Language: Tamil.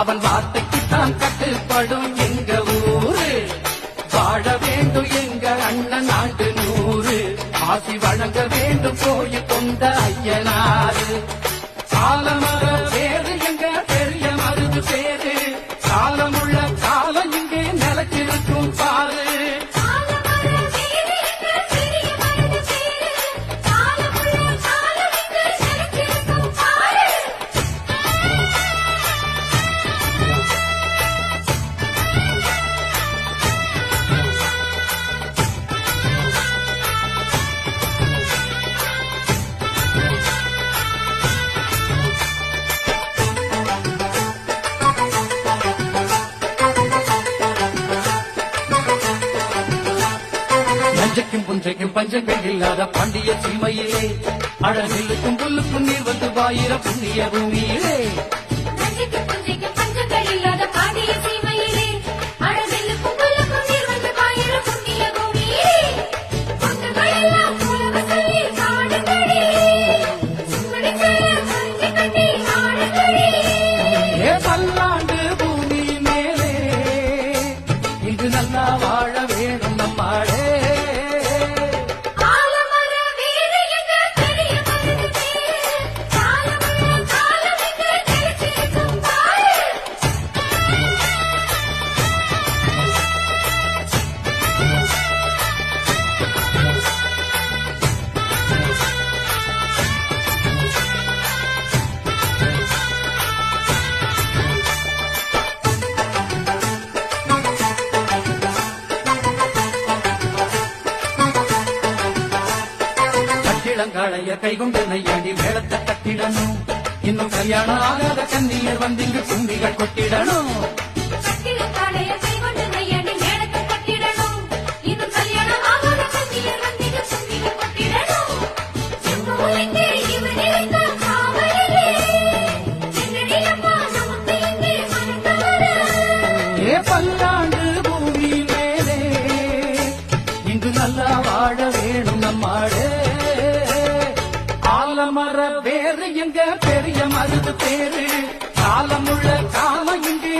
அவன் வார்த்தைக்கு தான் கட்டுப்படும் எங்க ஊரு. வாழ வேண்டும் எங்க அண்ணன் ஆண்டு நூறு. ஆசி வழங்க வேண்டும் கோயில் கொண்ட ஐயனாறு. சாலமர வேறு எங்க பெரிய மருந்து பேரு சாலமுள்ள காலம் இங்கே நிலச்சிருக்கும் பாரு நஞ்சைக்கும் புஞ்சைக்கும் பஞ்சங்கள் இல்லாத பாண்டிய சீமையிலே. அழகிலுக்கும் புல்லுக்கும் நீர் வந்து வாயிர புண்ணிய பூமியிலே. பல்லாண்டு பூமி மேலே. இங்கு நல்லா வாழ வேணும் கட்டிடங்காளைய கைகொண்டு நையாண்டி மேளத்தை கட்டிடணும். இன்னும் கல்யாணம் ஆகாத கன்னியர் வந்து இங்கு கும்பிகள் கொட்டிடணும். பல்லாண்டு பூமி மேலே நல்லா எங்க பெரிய மருந்து பேரு? காலமுள்ள காலம் இங்கே